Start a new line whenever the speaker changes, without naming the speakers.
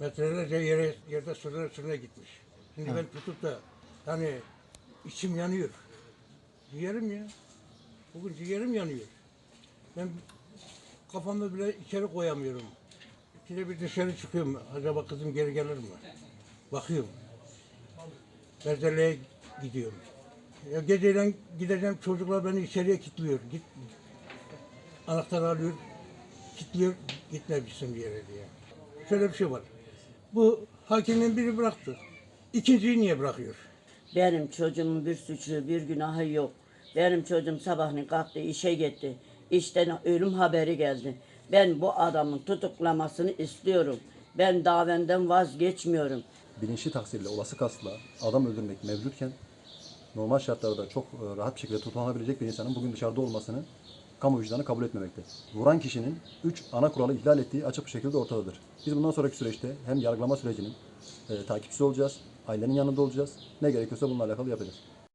Metrelerce yere, yerde sürüne sürüne gitmiş. Şimdi ben tutup da hani içim yanıyor. Ciğerim ya. Bugün ciğerim yanıyor. Ben kafamı bile içeri koyamıyorum. İkide bir dışarı çıkıyorum. Acaba kızım geri gelir mi? Bakıyorum. Berzeliğe gidiyorum. Ya geceyle gideceğim çocuklar beni içeriye kilitliyor. Git. Anahtarı alıyor. Kilitliyor. Gitmemişsin bir yere diye. Şöyle bir şey var. Bu hakimin biri bıraktı. İkinciyi niye bırakıyor?
Benim çocuğumun bir suçu, bir günahı yok. Benim çocuğum sabahleyin kalktı, işe gitti. İşten ölüm haberi geldi. Ben bu adamın tutuklamasını istiyorum. Ben davenden vazgeçmiyorum.
bilinçli taksirle olası kasla adam öldürmek mevcutken normal şartlarda çok e, rahat bir şekilde tutuklanabilecek bir insanın bugün dışarıda olmasını kamu vicdanı kabul etmemekte. Vuran kişinin 3 ana kuralı ihlal ettiği açık bir şekilde ortadadır. Biz bundan sonraki süreçte hem yargılama sürecinin e, takipçisi olacağız, ailenin yanında olacağız. Ne gerekiyorsa bununla alakalı yapacağız.